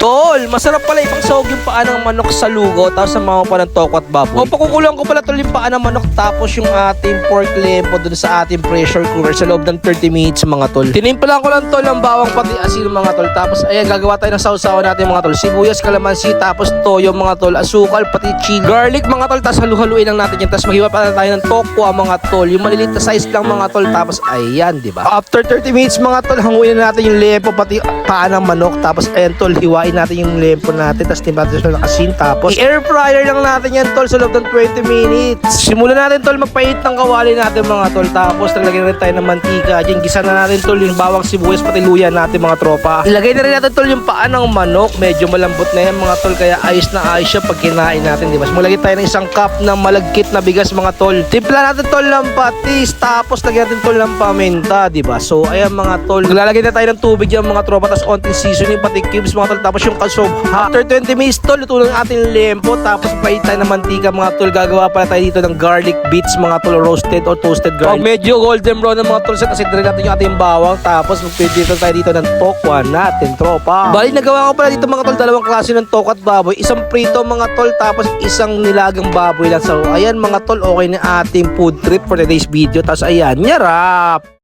todo Tol, masarap pala ipang sahog yung paa ng manok sa lugaw tapos samahan pa ng toko at baboy. O pakukulang ko pala tol yung paa ng manok tapos yung ating pork lempo dun sa ating pressure cooker sa loob ng 30 minutes mga tol. Tinimplahan ko lang tol ang bawang pati asin mga tol tapos ayan gagawa tayo ng sausawan natin mga tol. Sibuyas, kalamansi tapos toyo mga tol, asukal pati chili, garlic mga tol tapos halu-haluin lang natin yan tapos maghiwa pa tayo ng tokwa mga tol. Yung maliliit na size lang mga tol tapos ayan, di ba? After 30 minutes mga tol, hanguin na natin yung lempo pati paa ng manok tapos ayan tol, hiwain natin yung lempo natin tapos natin siya ng asin tapos i-air fryer lang natin yan tol sa loob ng 20 minutes. Simulan natin tol magpahit ng kawali natin mga tol tapos naglagay na rin tayo ng mantika. Diyan gisa na natin tol yung bawang sibuyas pati luya natin mga tropa. Ilagay na rin natin tol yung paa ng manok. Medyo malambot na yan mga tol kaya ayos na ayos siya pag kinain natin. Di ba? Maglagay tayo ng isang cup ng malagkit na bigas mga tol. Timpla natin tol ng patis tapos lagyan natin tol ng paminta. Di ba? So ayan mga tol. Lalagay na tayo ng tubig yan mga tropa tapos konting seasoning pati cubes mga tol tapos yung kalsob. After 20 minutes tol, luto ng ating lempo tapos pahit tayo ng mantika mga tol. Gagawa pala tayo dito ng garlic bits mga tol roasted or toasted garlic. Pag medyo golden brown ng mga tol, kasi rin natin yung ating bawang tapos magpipito tayo dito ng tokwa natin tropa. Bali nagawa ko pala dito mga tol dalawang klase ng tokwa at baboy. Isang prito mga tol tapos isang nilagang baboy lang. So ayan mga tol, okay na ating food trip for today's video. Tapos ayan, nyarap!